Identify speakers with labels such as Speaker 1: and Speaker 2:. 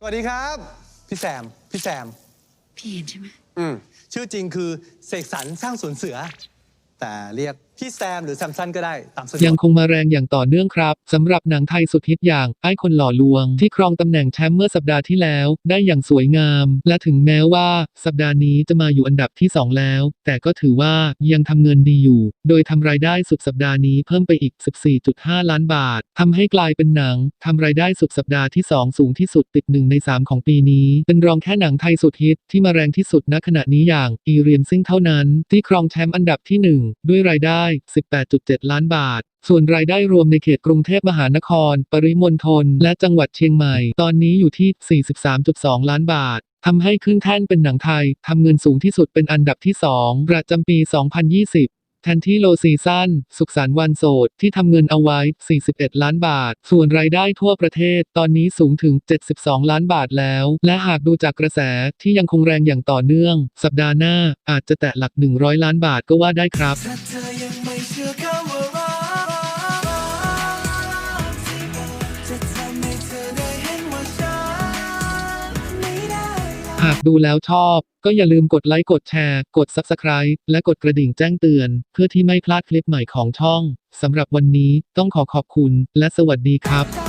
Speaker 1: สวัสดีครับ พี่แซม พี่แซม
Speaker 2: พี่เห็นใช่ไหม
Speaker 1: อืมชื่อจริงคือเสกสรรสร้างสวนเสือ แต่เรียก พี่แซมหรือแซมสันก็ได้ตามสะดวก
Speaker 3: ยังคงมาแรงอย่างต่อเนื่องครับสำหรับหนังไทยสุดฮิตอย่างไอ้คนหล่อลวง ที่ครองตำแหน่งแชมป์เมื่อสัปดาห์ที่แล้ว ได้อย่างสวยงาม และถึงแม้ว่าสัปดาห์นี้จะมาอยู่อันดับที่ 2 แล้ว แต่ก็ถือว่ายังทำเงินดีอยู่ โดยทำรายได้สุดสัปดาห์นี้เพิ่มไปอีก 14.5 ล้านบาททำให้กลายเป็นหนังทำรายได้สุดสัปดาห์ที่ 2 สูงที่สุดติดหนึ่งใน 3 ของปีนี้ เป็นรองแค่หนังไทยสุดฮิตที่มาแรงที่สุดณขณะนี้อย่างอีเรียมซิ่งเท่านั้น ที่ครองแชมป์อันดับที่ 1 ด้วยรายได้18.7 ล้านบาท ส่วนรายได้รวมในเขตกรุงเทพมหานคร ปริมณฑล และจังหวัดเชียงใหม่ ตอนนี้อยู่ที่ 43.2 ล้านบาททำให้ขึ้นแท่นเป็นหนังไทย ทำเงินสูงที่สุดเป็นอันดับที่ 2 ประจำปี 2020 แทนที่โลซีซั่นสุขสันต์วันโสดที่ทำเงินเอาไว้ 41 ล้านบาท ส่วนรายได้ทั่วประเทศตอนนี้สูงถึง 72 ล้านบาทแล้ว และหากดูจากกระแสที่ยังคงแรงอย่างต่อเนื่อง สัปดาห์หน้าอาจจะแตะหลัก 100 ล้านบาทก็ว่าได้ครับ
Speaker 4: หา
Speaker 3: กดูแล้วชอบ ก็อย่าลืมกดไลค์กดแชร์ กด Subscribe และกดกระดิ่งแจ้งเตือน เพื่อที่ไม่พลาดคลิปใหม่ของช่องสำหรับวันนี้ต้องขอขอบคุณและสวัสดีครับ